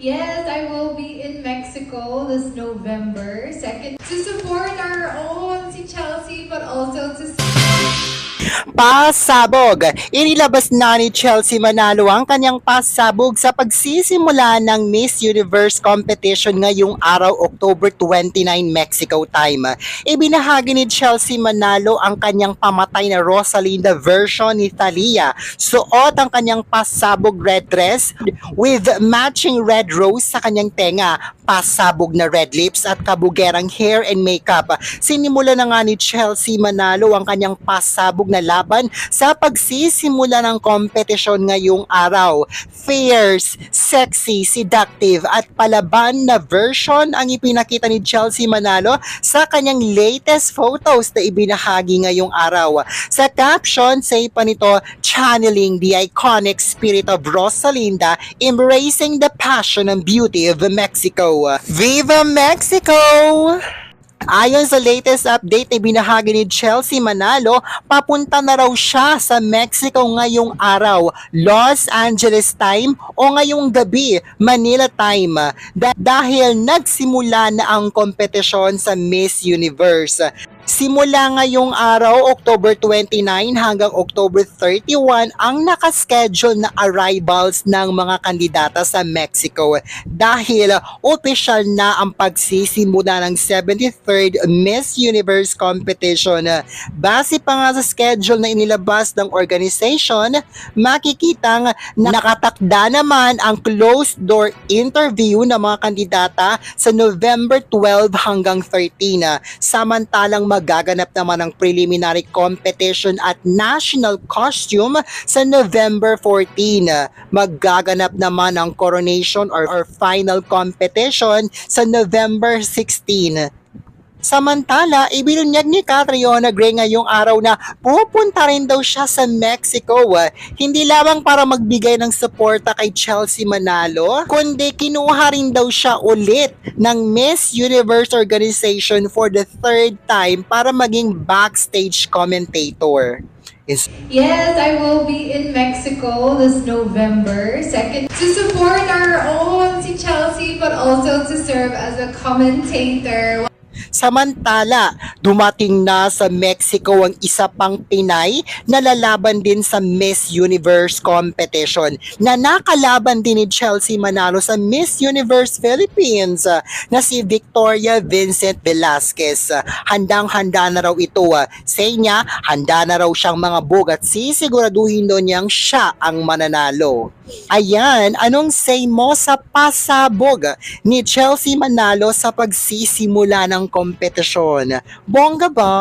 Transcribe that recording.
Yes, I will be in Mexico this November. 2nd to support our own si Chelsea, but also to Pasabog! Inilabas na ni Chelsea Manalo ang kanyang pasabog sa pagsisimula ng Miss Universe competition ngayong araw October 29 Mexico time. Ibinahagi ni Chelsea Manalo ang kanyang pamatay na Rosalinda version ni Thalia. Suot ang kanyang pasabog red dress with matching red rose sa kanyang tenga, pasabog na red lips at kabugerang hair and makeup. Sinimula na nga ni Chelsea Manalo ang kanyang pasabog na laban sa pagsisimula ng kompetisyon ngayong araw. Fierce, sexy, seductive at palaban na version ang ipinakita ni Chelsea Manalo sa kanyang latest photos na ibinahagi ngayong araw. Sa caption, say pa nito, channeling the iconic spirit of Rosalinda, embracing the passion and beauty of Mexico. Viva Mexico! Ayon sa latest update na binahagi ni Chelsea Manalo, papunta na raw siya sa Mexico ngayong araw, Los Angeles time o ngayong gabi, Manila time, Da- dahil nagsimula na ang kompetisyon sa Miss Universe. Simula ngayong araw, October 29 hanggang October 31 ang nakaschedule na arrivals ng mga kandidata sa Mexico dahil opisyal na ang pagsisimula ng 73rd Miss Universe competition. Base pa nga sa schedule na inilabas ng organization, makikitang nakatakda naman ang closed door interview ng mga kandidata sa November 12 hanggang 13. Samantalang magaganap naman ang preliminary competition at national costume sa November 14. Magaganap naman ang coronation or, or final competition sa November 16. Samantala, ibinunyag ni Catriona Gray ngayong araw na pupunta rin daw siya sa Mexico. Hindi lamang para magbigay ng suporta kay Chelsea Manalo, kundi kinuha rin daw siya ulit ng Miss Universe organization for the third time para maging backstage commentator. Is Yes, I will be in Mexico this November 2nd to support our own si Chelsea, but also to serve as a commentator. Samantala, dumating na sa Mexico ang isa pang Pinay na lalaban din sa Miss Universe competition na nakalaban din ni Chelsea Manalo sa Miss Universe Philippines ah, na si Victoria Vincent Velasquez. Handang-handa na raw ito. ah. Say niya, handa na raw siyang mga bug at sisiguraduhin daw niyang siya ang mananalo. Ayan, anong say mo sa pasabog ni Chelsea Manalo sa pagsisimula ng kompetisyon? Bongga ba?